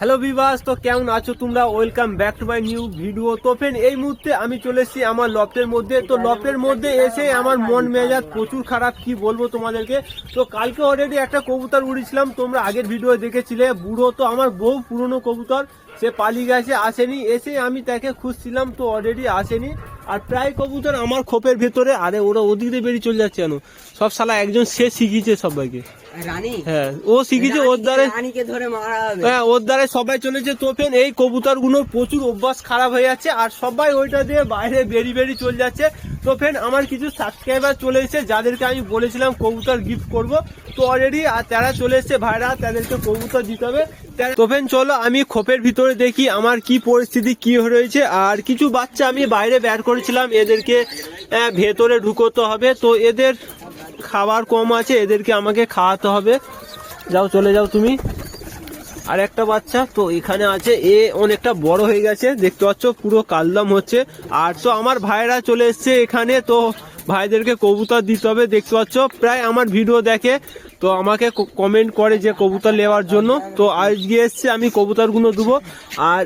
Hello বিবাস তো কেমন আছো তোমরা? Welcome back to my new video তো ফ্রেন্ড এই মুহূর্তে আমি চলে এসেছি আমার লফটের মধ্যে। তো লফটের মধ্যে এসে আমার মন মেজাজ প্রচুর খারাপ, কি বলব তোমাদেরকে? তো কালকে অলরেডি একটা কবুতর উড়েছিলাম, তোমরা আগের ভিডিও দেখেছিলে। বুড়ো তো আমার বহু পুরনো কবুতর। সে পালিয়ে গেছে, আসেনি। এসে আমি তাকে খুঁজছিলাম, তো অলরেডি আসেনি। আর প্রায় কবুতর আমার খোপের ভেতরে, আরে ওরা ওদিক বেরিয়ে চলে যাচ্ছে কেন? সব শালা একজন, সে শিখিয়েছে সবাইকে। হ্যাঁ ও ওর দ্বারা রানীকে ধরে মারা হ্যাঁ ওর দ্বারা সবাই চলেছে এই কবুতরগুলোর প্রচুর অভ্যাস খারাপ হয়ে যাচ্ছে আর সবাই ওইটা দিয়ে বাইরে চলে যাচ্ছে। তো আমার কিছু সাবস্ক্রাইবার চলে এসেছে যাদেরকে আমি বলেছিলাম কবুতর গিফট করব। তো অলরেডি আর তারা চলে এসেছে ভাইরা তাদেরকে কবুতর দিতে হবে। তো চলো আমি খোপের ভিতরে দেখি আমার কি পরিস্থিতি কি রয়েছে আর কিছু বাচ্চা আমি বাইরে বের করেছিলাম এদেরকে ভেতরে ঢুকোতে হবে। তো এদের খাবার কম আছে, এদেরকে আমাকে খাওয়াতে হবে। যাও, চলে যাও তুমি। আর একটা বাচ্চা, তো এখানে আছে, এ অনেকটা বড় হয়ে গেছে, দেখতে পাচ্ছ, পুরো কালদম হচ্ছে। আর তো আমার ভাইরা চলে এসছে এখানে, তো ভাইদেরকে কবুতর দিতে হবে, দেখতে পাচ্ছ, প্রায় আমার ভিডিও দেখে। তো আমাকে কমেন্ট করে যে কবুতর নেওয়ার জন্য। তো আজকে এসছে, আমি কবুতরগুলো দেবো। আর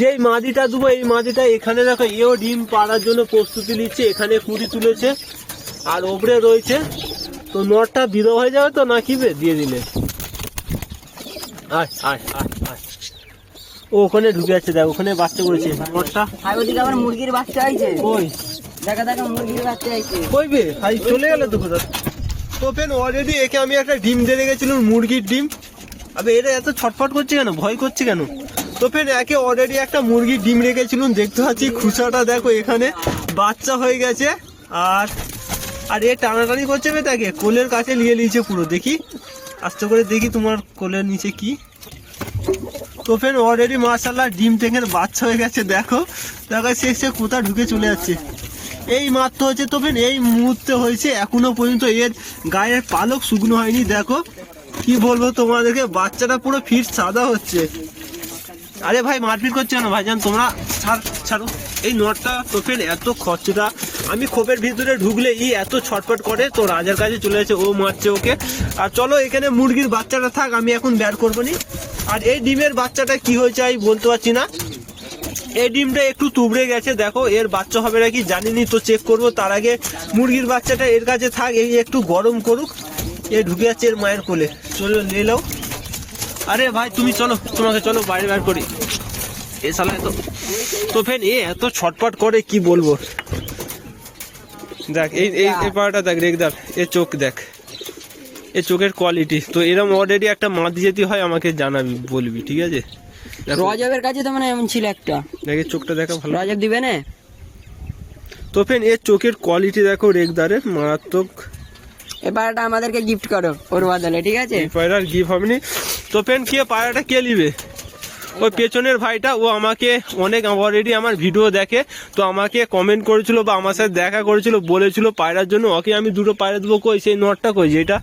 যেই মাদিটা দেবো, এই মাদিটা এখানে দেখো, এও ডিম পাড়ার জন্য প্রস্তুতি নিচ্ছে, এখানে কুড়ি তুলেছে। আর ওপরে রয়েছে তো নটটা বিধো হয়ে যাবে তো নাকি বে দিয়ে দিলে? আয় আয় আয় আয়। ও ওখানে ঢুকে আছে দেখ ওখানে বাচ্চা করেছে নটটা। আর ওদিকে আবার মুরগির বাচ্চা আইছে। ওই দেখা দেখা মুরগির বাচ্চা আইছে। কই বে? ভাই চলে গেল তো কোথাও। তো ফেন অলরেডি একে আমি একটা ডিম দিয়ে রেখেছিলাম মুরগির ডিম। আবে এটা এত ছটফট করছে কেন? ভয় করছে কেন? তো ফেন একে অলরেডি একটা মুরগির ডিম রেখেছিলাম দেখতে পাচ্ছি খুসাটা দেখো এখানে। বাচ্চা হয়ে গেছে আর আর এ টানাটানি করছে বে তাকে কোলের কাছে নিয়ে নিয়েছে পুরো, দেখি? আস্তে করে দেখি তোমার কোলের নিচে কি। তো ফেন অলরেডি মার্শাল্লাহ ডিম থেকে বাচ্চা হয়ে গেছে, দেখো। দেখো সে সে কোথা ঢুকে চলে যাচ্ছে। এই মাত্র হচ্ছে তো ফেন এই মুহূর্তে হয়েছে, এখনও পর্যন্ত এর গায়ের পালক শুকনো হয়নি, দেখো। কি বলব তোমাদেরকে, বাচ্চাটা পুরো ফিট সাদা হচ্ছে। আরে ভাই, মারপিট করছে কেন? ভাইজান, তোমরা ছাড়, ছাড়ো। এই নটটা তোফেন এত খরচটা আমি খোপের ভিতরে ঢুকলে ই এত ছটফট করে, তো রাজার কাছে চলে যাচ্ছে ও মারছে ওকে। আর চলো এখানে মুরগির বাচ্চাটা থাক, আমি এখন বের করব নি। আর এই ডিমের বাচ্চাটা কি হয়েছে আমি বলতে পারছি না। এই ডিমটা একটু তুবড়ে গেছে, দেখো, এর বাচ্চা হবে নাকি জানিনি, তো চেক করব। তার আগে মুরগির বাচ্চাটা এর কাছে থাক, এই একটু গরম করুক। এ ঢুকে যাচ্ছে এর মায়ের কোলে। চলো, নিয়ে আরে ভাই, তুমি চলো, তোমাকে চলো, বাইরে বার করি। এ সালা এত তো ফেন এ এত ছটপট করে কি বলব? দেখ এই এই এই পাড়াটা দেখ রেখদার এ চোখ দেখ। এ চোখের কোয়ালিটি তো এরম অলরেডি একটা মাদি যেতে হয় আমাকে জানাবি বলবি ঠিক আছে? দেখো, রজবের কাছে তো মানে এমন ছিল একটা। দেখ চোখটা দেখা ভালো। রজব দিবে না? তো ফেন এর চোখের কোয়ালিটি দেখো রেগদারের মারাত্মক। এই পাড়াটা আমাদেরকে গিফট করো ওর বদলে ঠিক আছে? এই পায়রার গিফট হবে নি। তো ফেন কে পায়রাটা কে নিবে? ওই পেছনের ভাইটা, ও আমাকে অনেক অলরেডি আমার ভিডিও দেখে, তো আমাকে কমেন্ট করেছিল বা আমার সাথে দেখা করেছিল, বলেছিল পায়রার জন্য, ওকে আমি দুটো পায়রা দেবো, কই, সেই নটটা কই, যেটা?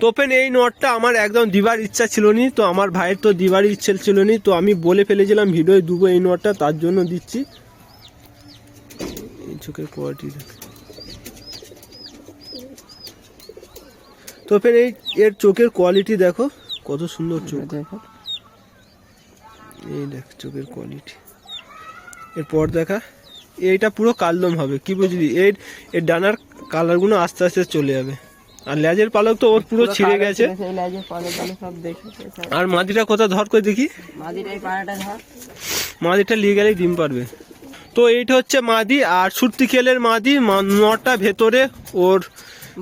তো ফেন এই নটটা আমার একদম দিবার ইচ্ছা ছিল নি তো আমার ভাইয়ের তো দিবার ইচ্ছা ছিল নি তো আমি বলে ফেলেছিলাম, ভিডিওয় দুবো এই নটটা, তার জন্য দিচ্ছি। চোখের কোয়ালিটি দেখ। তো ফের এই, এর চোখের কোয়ালিটি দেখো, কত সুন্দর চোখ। এই দেখ চোখের কোয়ালিটি এরপর দেখা এইটা পুরো কালদম হবে। কি বুঝলি? এর এর ডানার কালারগুলো আস্তে আস্তে চলে যাবে। আর লেজের পালক তো ওর পুরো ছিঁড়ে গেছে। আর মাদিটা কোথা ধর করে দেখি? এই মাদিটা নিয়ে গেলেই ডিম পারবে তো এইটা হচ্ছে মাদি আর সুরতি খেলের মাদি মা- নটা ভেতরে ওর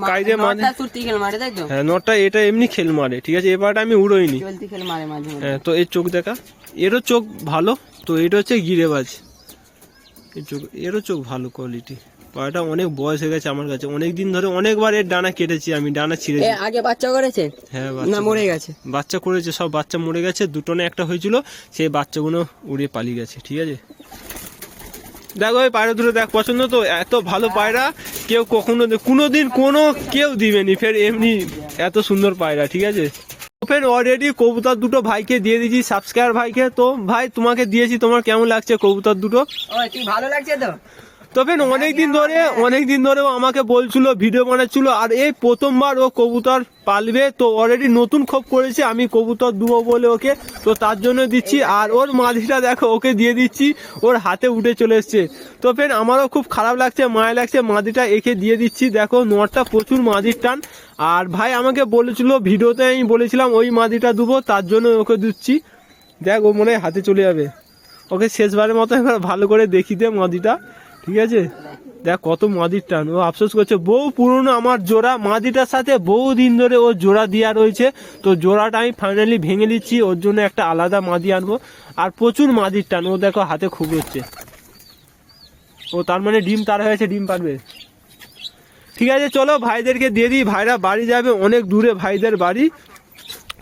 কাইদে মারে হ্যাঁ নটা এটা এমনি খেল মারে ঠিক আছে? এবারটা আমি উড়োইনি। হ্যাঁ তো এর চোখ দেখা। এরও চোখ ভালো তো এটা হচ্ছে গিরেবাজ। এর চোখ এরও চোখ ভালো কোয়ালিটি পায়রাটা অনেক বয়স হয়ে গেছে আমার কাছে। অনেক দিন ধরে অনেকবার এর ডানা কেটেছি আমি ডানা ছিঁড়েছি আগে বাচ্চা করেছে? হ্যাঁ না মরে গেছে? বাচ্চা করেছে সব বাচ্চা মরে গেছে দুটো না একটা হয়েছিল সেই বাচ্চাগুলো উড়ে পালিয়ে গেছে ঠিক আছে? দেখো ওই পায়রা দুটো দেখ পছন্দ তো? এত ভালো পায়রা কেউ কখনো কোনো দিন কোনো কেউ দিবেনি ফের এমনি এত সুন্দর পায়রা ঠিক আছে? ফের অলরেডি কবুতর দুটো ভাইকে দিয়ে দিয়েছি সাবস্ক্রাইবার ভাইকে। তো ভাই তোমাকে দিয়েছি তোমার কেমন লাগছে কবুতর দুটো? ভালো লাগছে তো? তবে অনেকদিন ধরে অনেকদিন ধরে ও আমাকে বলছিল ভিডিও বানাচ্ছিল আর এই প্রথমবার ও কবুতর পালবে। তো অলরেডি নতুন খোপ করেছে আমি কবুতর দুবো বলে ওকে তো তার জন্য দিচ্ছি। আর ওর মাঝিটা দেখো ওকে দিয়ে দিচ্ছি ওর হাতে উঠে চলে এসছে। তো ফের আমারও খুব খারাপ লাগছে মায়া লাগছে মাদিটা একে দিয়ে দিচ্ছি। দেখো নোয়ারটা প্রচুর মাঝির টান। আর ভাই আমাকে বলেছিল, ভিডিওতে আমি বলেছিলাম ওই মাদিটা দুবো, তার জন্য ওকে দিচ্ছি। দেখ, ও মনে হাতে চলে যাবে। ওকে শেষবারের মতো এবার ভালো করে দেখি দে মাদিটা, ঠিক আছে? দেখ, কত মাদির টান। ও আফসোস করছে বহু পুরনো আমার জোড়া। মাদিটার সাথে বহু দিন ধরে ও জোড়া দেওয়া রয়েছে। তো জোড়াটা আমি ফাইনালি ভেঙে নিচ্ছি ওর জন্য একটা আলাদা মাদি আনব। আর প্রচুর মাদির টান, ও দেখো হাতে খুব হচ্ছে। ও তার মানে ডিম তার হয়েছে ডিম পারবে। ঠিক আছে চলো ভাইদেরকে দিয়ে দিই। ভাইরা বাড়ি যাবে অনেক দূরে ভাইদের বাড়ি।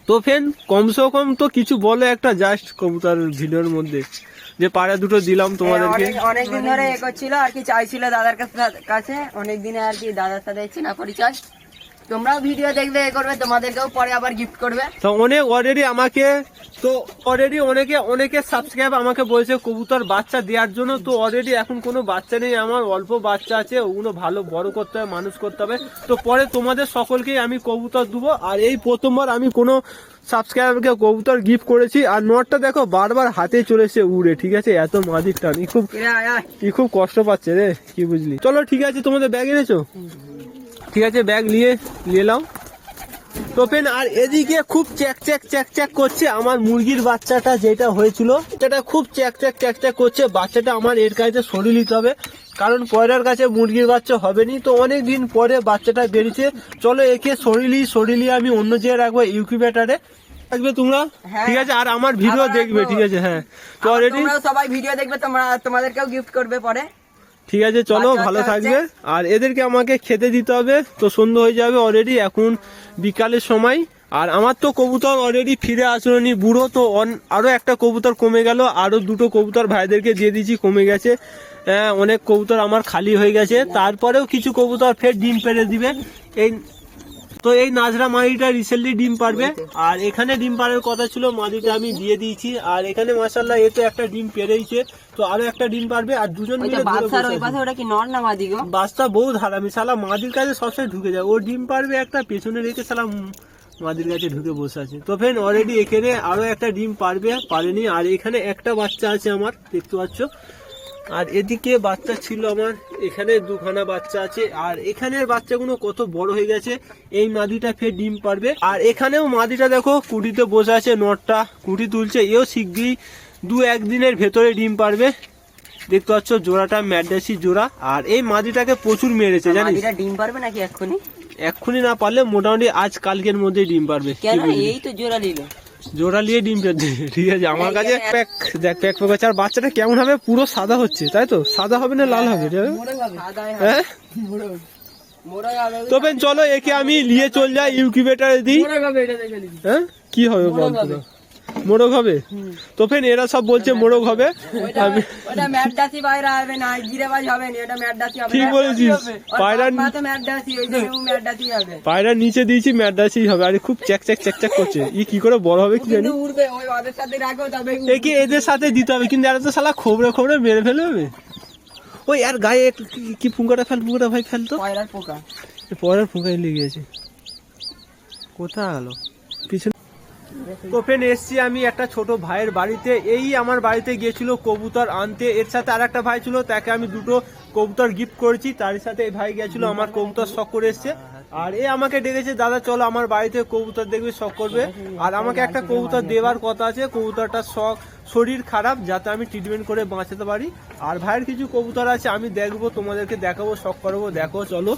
তো ফেন কমসে কম তো কিছু বলো একটা জাস্ট কবুতর ভিডিওর মধ্যে। যে পাড়া দুটো দিলাম তোমাদেরকে। অনেকদিন ধরে এ করছিল আর কি চাইছিল দাদার কাছে- অনেকদিনে অনেক দিনে আর কি দাদার সাথে না পরিচয়। তোমরাও ভিডিও দেখবে এ করবে তোমাদেরকেও পরে আবার গিফট করবে। তো অনেক অলরেডি আমাকে তো অলরেডি অনেকে অনেকে সাবস্ক্রাইব আমাকে বলছে কবুতর বাচ্চা দেওয়ার জন্য। তো অলরেডি এখন কোনো বাচ্চা নেই আমার অল্প বাচ্চা আছে ওগুলো ভালো বড় করতে হবে মানুষ করতে হবে। তো পরে তোমাদের সকলকেই আমি কবুতর দেবো। আর এই প্রথমবার আমি কোনো সাবস্ক্রাইবারকে কবুতর গিফট করেছি। আর নটটা দেখো বারবার হাতে চলেছে উড়ে ঠিক আছে? এত মাদির টান ই খুব। ই খুব কষ্ট পাচ্ছে রে কি বুঝলি? চলো ঠিক আছে তোমাদের ব্যাগ এনেছো? ঠিক আছে ব্যাগ নিয়ে নিয়ে নাও। তোপেন আর এদিকে খুব চ্যাক চ্যাক চ্যাক চ্যাক করছে আমার মুরগির বাচ্চাটা যেটা হয়েছিল। সেটা খুব চ্যাক চ্যাক চ্যাক চ্যাক করছে। বাচ্চাটা আমার এর কাছে সরিয়ে নিতে হবে কারণ পয়রার কাছে মুরগির বাচ্চা হবে নি তো অনেক দিন পরে বাচ্চাটা বেরিয়েছে। চলো একে সরিলি সরিলি আমি অন্য জায়গায় রাখব ইউকিউবেটারে থাকবে তোমরা? হ্যাঁ। ঠিক আছে আর আমার ভিডিও দেখবে ঠিক আছে হ্যাঁ। তো অলরেডি সবাই ভিডিও দেখবে তোমরা তোমাদেরকেও গিফট করবে পরে। ঠিক আছে চলো ভালো থাকবে। আর এদেরকে আমাকে খেতে দিতে হবে তো সন্ধ্যা হয়ে যাবে অলরেডি এখন বিকালের সময়। আর আমার তো কবুতর অলরেডি ফিরে আসলো নি বুড়ো তো অন- আরও একটা কবুতর কমে গেল আরও দুটো কবুতর ভাইদেরকে দিয়ে দিয়েছি কমে গেছে। হ্যাঁ, অনেক কবুতর আমার খালি হয়ে গেছে। তারপরেও কিছু কবুতর ফের ডিম পেড়ে দিবে। এই তো এই নাজরা মাদিটা রিসেন্টলি ডিম পারবে। আর এখানে ডিম পাড়ার কথা ছিল মাদিটা আমি দিয়ে দিয়েছি। আর এখানে মাসাল্লাহ এতে একটা ডিম পেরেইছে তো আরও একটা ডিম পারবে আর দুজন মিলে যে ধরে বাদশার ওই পাশে ওটা কি নর না মাদি গো? বাসটা বহু ধারামি শালা মাদির কাছে সবসময় ঢুকে যায়। ও ডিম পারবে একটা পেছনে রেখে শালা মাদির কাছে ঢুকে বসে আছে। তো ফ্রেন্ড অলরেডি এখানে আরও একটা ডিম পারবে পারেনি। আর এখানে একটা বাচ্চা আছে আমার দেখতে পাচ্ছ? আর এদিকে বাচ্চা ছিল আমার এখানে দুখানা বাচ্চা আছে। আর এখানের বাচ্চাগুলো কত বড় হয়ে গেছে এই মাদিটা ফের ডিম পারবে। আর এখানেও মাদিটা দেখো কুটিতে বসে আছে নটটা কুটি তুলছে। এও শিগগিরই দু একদিনের ভেতরে ডিম পারবে। দেখতে পাচ্ছ জোড়াটা ম্যাডাসি জোড়া। আর এই মাদিটাকে প্রচুর মেরেছে জানিস? ডিম পারবে নাকি এক্ষুনি? এক্ষুনি না পারলে মোটামুটি আজ কালকের মধ্যে ডিম পারবে। কেন? এই তো জোড়া নিল জোড়া নিয়ে ডিম পেতে ঠিক আছে আমার কাছে এইখানে- প্যাক দেখ প্যাক প্যাক আছে আর বাচ্চাটা কেমন হবে? পুরো সাদা হচ্ছে তাই তো? সাদা হবে না লাল হবে। হ্যাঁ? তবে চলো একে আমি নিয়ে চল যাই ইউকিউবেটারে দিই। হ্যাঁ? কি হবে বলতো? মোরগ হবে? তো ফেন এরা সব বলছে মোরগ হবে। আমি ওটা ম্যাডাসি বাইরে হবে না গিরেবাজ হবে না এটা ম্যাডাসি হবে ঠিক বলেছিস। পায়রা তো ম্যাডাসি ওই ও ম্যাডাসি হবে। পায়রা নিচে দিয়েছি ম্যাডাসি হবে। আরে খুব চ্যাক চ্যাক চ্যাক চ্যাক করছে। ই কি করে বড় হবে কি জানি? উড়বে ওই ওদের সাথে রাখো তবে একে এদের সাথে দিতে হবে কিন্তু এরা তো শালা খবরে খবরে মেরে ফেলে হবে ওই আর গায়ে কি- ফুঙ্কাটা ফেল ফুঙ্কাটা ভাই ফেল তো? পয়রার পোকা। পরের ফুঙ্কায় লেগে গেছে। কোথায় গেল? পিছনে ওপেন এসছি আমি একটা ছোট ভাইয়ের বাড়িতে। এই আমার বাড়িতে গিয়েছিল কবুতর আনতে। এর সাথে আর একটা ভাই ছিল তাকে আমি দুটো কবুতর গিফট করেছি। তার সাথে এই ভাই গেছিল আমার কবুতর শখ করে এসছে। আর এ আমাকে ডেকেছে দাদা চলো আমার বাড়িতে কবুতর দেখবে শখ করবে। আর আমাকে একটা কবুতর দেওয়ার কথা আছে কবুতরটার শখ শরীর খারাপ যাতে আমি ট্রিটমেন্ট করে বাঁচাতে পারি। আর ভাইয়ের কিছু কবুতর আছে আমি দেখব তোমাদেরকে দেখাবো শখ করব দেখো চলো।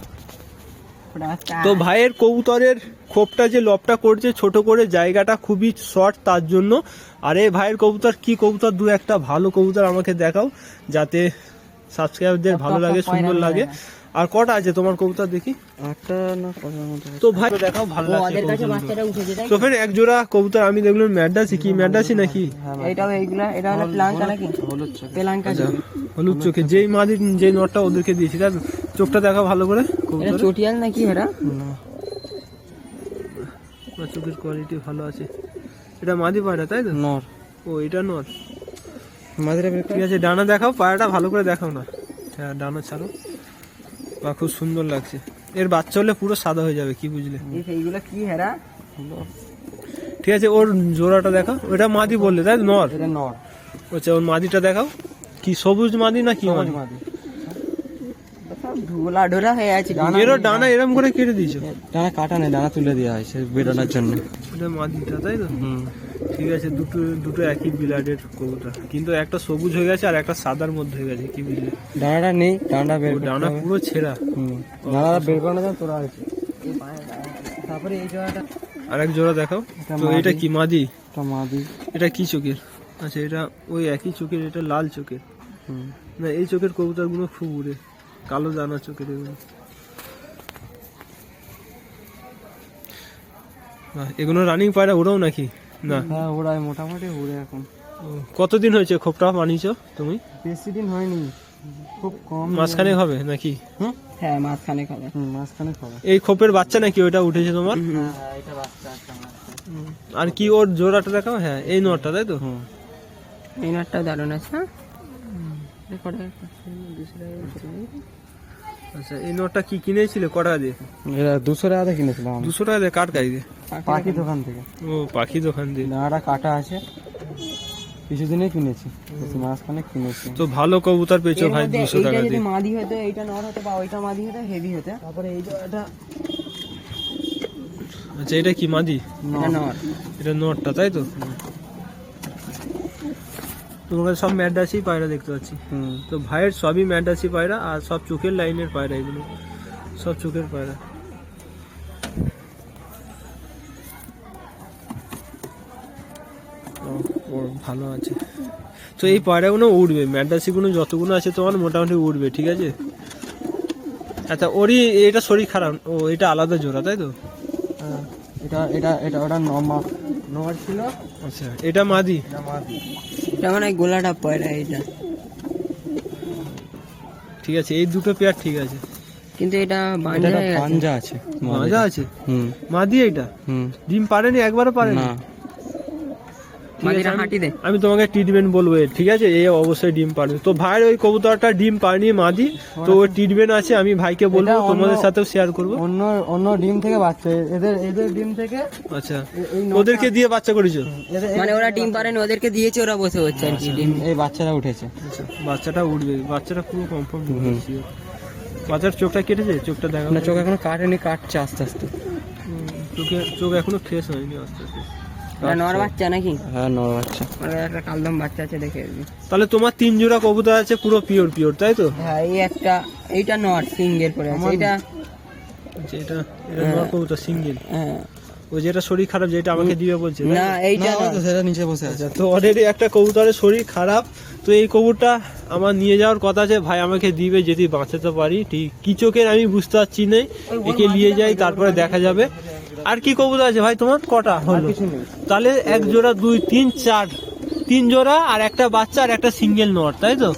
তো ভাইয়ের কবুতরের খোপটা যে লবটা করছে ছোট করে জায়গাটা খুবই শর্ট তার জন্য। আর এই ভাইয়ের কবুতর কি কবুতর? দু একটা ভালো কবুতর আমাকে দেখাও যাতে সাবস্ক্রাইবারদের ভালো লাগে সুন্দর লাগে। আর কটা আছে তোমার কবুতর দেখি? একটা না কটার মতো তো ভাই দেখাও ভালো লাগছে কাছে বাচ্চাটা উঠেছে তাই তো? ফের এক জোড়া কবুতর আমি দেখলাম ম্যাডাসি কি ম্যাডাসি নাকি? এটাও এইগুলা এটা হলো প্লাঙ্কা নাকি? প্লাঙ্কা হলুদ চোখে। যেই মাদি যেই নটটা ওদেরকে দিয়েছি তাই চোখটা দেখা ভালো করে কবুতর চটিয়াল নাকি এরা? চোখের কোয়ালিটি ভালো আছে। এটা মাদি পায়রা তাই তো? নর। ও এটা নর। মাঝে ঠিক আছে ডানা দেখাও পায়রাটা ভালো করে দেখাও না। হ্যাঁ ডানা ছাড়ো। বা খুব সুন্দর লাগছে। এর বাচ্চা হলে পুরো সাদা হয়ে যাবে কি বুঝলে? এই সেইগুলো কি হেরা? ঠিক আছে ওর জোড়াটা দেখাও। ওটা মাদি বললে তাই? নর? এটা নর। আচ্ছা ওর মাদিটা দেখাও। কি সবুজ মাদি না কি মাদি? মাদি। সব ঢোলা ঢোলা হয়ে আছে এরও ডানা এরম করে কেটে দিয়েছ? ডানা কাটা নেই ডানা তুলে দেওয়া হয়েছে বেরোনোর জন্য। এটা মাদিটা তাই তো? হুম। ঠিক আছে দুটো দুটো একই বিলাডের কবুতর। কিন্তু একটা সবুজ হয়ে গেছে আর একটা সাদার মধ্যে হয়ে গেছে কি বুঝলে? ডানাটা নেই ডানাটা বের ডানা পুরো ছেঁড়া। ডানাটা বের করানো যায় তোরা হয়েছে তারপরে এই জায়গাটা আর এক জোড়া দেখাও। এটা তো এটা কি মাদি? একটা মাদি। এটা কি চোখের? আচ্ছা এটা ওই একই চোখের এটা লাল চোখের। হুম। না এই চোখের কবুতরগুলো খুব উড়ে। কালো দানা চোখের এগুলো। এগুলো রানিং পায়রা ওরাও নাকি? না। হ্যাঁ ওরাই মোটামুটি উড়ে এখন। কতদিন হয়েছে খোপটা বানিয়েছো তুমি? বেশি দিন হয়নি। খুব কম মাঝখানে হবে নাকি? হুম? হ্যাঁ মাঝখানে হুম মাঝখানে খাবার এই খোপের বাচ্চা নাকি ওটা উঠেছে তোমার? হ্যাঁ এটা বাচ্চা আছে আর কি ওর জোড়াটা দেখাও? হ্যাঁ এই নটটা তাই তো? হুম। এই নাটটাও দারুণ আছে হ্যাঁ। আচ্ছা এই নটটা কি কিনেছিলে? কটা দিয়ে? এটা দুশো টাকা দিয়ে কিনেছিলাম দুশো টাকা দিয়ে কার কাজ দিয়ে? পাখি দোকান থেকে। ও পাখি দোকান দিয়ে। ডানাটা কাটা আছে। কিছুদিনে কিনেছি। মাঝখানে কিনেছি। তো ভালো কবুতর পেয়েছ ভাই দুশো টাকা দিয়ে। মাদি হতো এইটা নর হতো বা ওইটা মাদি হতো হেভি হতো। তারপরে এই জায়গাটা আচ্ছা এটা কি মাদি? এটা নর। এটা নটটা তাই তো? তোমার কাছে সব ম্যাডাসি পায়রা দেখতে পাচ্ছি। হুম। তো ভাইয়ের সবই ম্যাডাসি পায়রা আর সব চোখের লাইনের পায়রা এগুলো। সব চোখের পায়রা। ভালো আছে। তো এই পায়রাগুলো উঠবে ম্যাডাসিগুলো যতগুলো আছে তোমার মোটামুটি উঠবে ঠিক আছে? আচ্ছা ওরই এটা শরীর খারাপ ও এটা আলাদা জোড়া তাই তো? হ্যাঁ, এটা এটা এটা ওটা নমা নর ছিল। আচ্ছা এটা মাদি। এটা মাদি। এটা মানে গোলাটা পয়রা এইটা ঠিক আছে এই দুটো পেয়ার ঠিক আছে। কিন্তু এটা বাঞ্জা আছে মাজা আছে? হুম। মাদি এটা? হুম। ডিম পারেনি একবারও পারেনি না। আমি- হাঁটি দে আমি তোমাকে ট্রিটমেন্ট বলব এর, ঠিক আছে? এই অবশ্যই ডিম পারবে তো ভাইয়ের ওই কবুতরটা ডিম পারেনি মাদি তো ওই ট্রিটমেন্ট আছে আমি ভাইকে বলব তোমাদের সাথেও শেয়ার করব। অন্য অন্য ডিম থেকে বাচ্চা এদের এদের ডিম থেকে আচ্ছা। এ- ওদেরকে দিয়ে বাচ্চা করেছ? মানে ওরা ডিম পারেনি ওদেরকে দিয়েছে ওরা বসে হচ্ছে আর কি ডিম। এই বাচ্চারা উঠেছে। আচ্ছা বাচ্চাটা উঠবে বাচ্চাটা পুরো কমফর্ট বাচ্চার চোখটা কেটেছে? চোখটা দেখা না চোখ এখনও কাটেনি কাটছে আস্তে আস্তে। চোখে চোখ এখনও ফ্রেশ হয়নি আস্তে আস্তে। নর বাচ্চা নাকি? হ্যাঁ নর বাচ্চা। একটা কালদম বাচ্চা আছে দেখে তাহলে তোমার তিন জোড়া কবুতর আছে পুরো পিওর পিওর তাই তো? হ্যাঁ এই একটা এইটা নট সিঙ্গেল পরে আছে। এটা আচ্ছা, এটা এটা নর কবুতর সিঙ্গেল। হ্যাঁ। ও যেটা শরীর খারাপ যেটা আমাকে দিবে বলছে তো? না এইটা না। তো সেটা নিচে বসে আছে। আচ্ছা তো অলরেডি একটা কবুতরের শরীর খারাপ তো এই কবুতরটা আমার নিয়ে যাওয়ার কথা আছে ভাই আমাকে দিবে যদি বাঁচাতে পারি ঠিক কি চোখের আমি বুঝতে পারছি না একে নিয়ে যাই তারপরে দেখা যাবে। আর কি কবুতর আছে ভাই তোমার? কটা হলো? তাহলে এক জোড়া দুই তিন চার। তিন জোড়া আর একটা বাচ্চা আর একটা সিঙ্গেল নোয়ার তাই তো?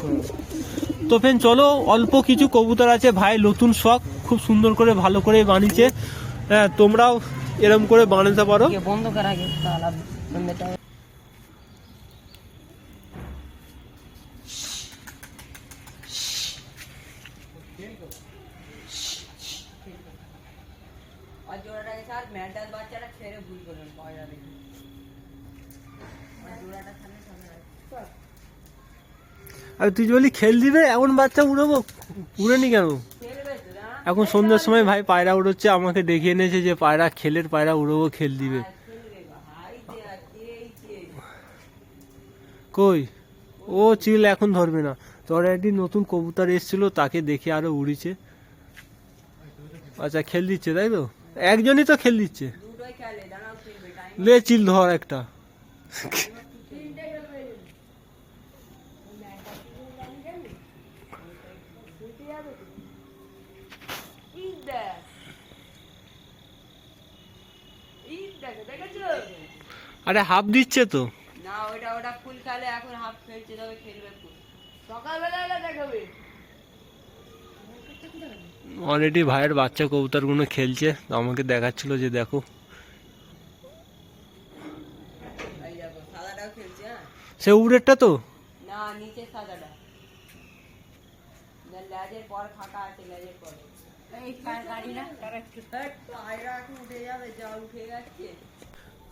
তো ফেন চলো অল্প কিছু কবুতর আছে ভাই নতুন শখ খুব সুন্দর করে ভালো করে বানিয়েছে। হ্যাঁ তোমরাও এরম করে বানাতে পারো। বন্ধ করা আর জোড়াটাকে ম্যাডাল বাচ্চাটা ছেড়ে ভুল করবেন পয়সা দেখে। আর জোড়াটা সামনে সামনে আর তুই বলি খেল দিবে এমন বাচ্চা উড়াবো? উড়েনি কেন? এখন সন্ধ্যার সময় ভাই পায়রা উড়োচ্ছে আমাকে ডেকে এনেছে যে পায়রা খেলের পায়রা উড়বো খেল দিবে। কই? ও চিল এখন ধরবে না। তোর একদিন নতুন কবুতর এসেছিল তাকে দেখে আরও উড়িছে। আচ্ছা খেল দিচ্ছে তাই তো? একজনই তো খেল দিচ্ছে। লে, চিল ধর একটা। আরে, হাফ দিচ্ছে তো। না, ওটা ওটা ফুল খেলে এখন হাফ খেলছে, তবে খেলবে ফুল। সকালবেলা দেখাবে। অলরেডি ভাইয়ের বাচ্চা কবুতরগুলো খেলছে তো আমাকে দেখাচ্ছিল যে দেখো। সে উড়েরটা তো? না নিচে সাদাটা। লেজের পর ফাঁকা আছে লেজের পরে।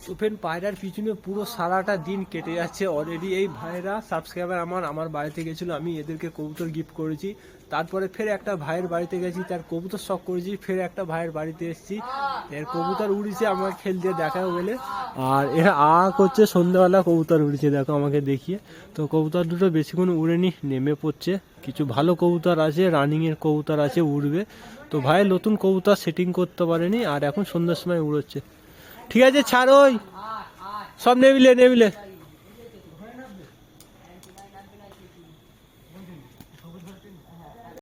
তো পায়রার পিছনে পুরো সারাটা দিন কেটে যাচ্ছে অলরেডি এই ভাইরা সাবস্ক্রাইবার আমার আমার বাড়িতে গেছিল আমি এদেরকে কবুতর গিফট করেছি। তারপরে ফের একটা ভাইয়ের বাড়িতে গেছি, তার কবুতর শখ করেছি, ফের একটা ভাইয়ের বাড়িতে এসেছি। এর কবুতর উড়িছে, আমার খেল দিয়ে দেখাও বলে। আর এরা আ করছে সন্ধ্যাবেলা কবুতর উড়িছে, দেখো আমাকে দেখিয়ে। তো কবুতর দুটো বেশিক্ষণ উড়েনি, নেমে পড়ছে। কিছু ভালো কবুতর আছে, রানিংয়ের কবুতর আছে, উড়বে। তো ভাই, নতুন কবুতর সেটিং করতে পারেনি, আর এখন সন্ধ্যার সময় উড়োচ্ছে। ঠিক আছে, ছাড় ওই। সব নেবিলে নেবিলে।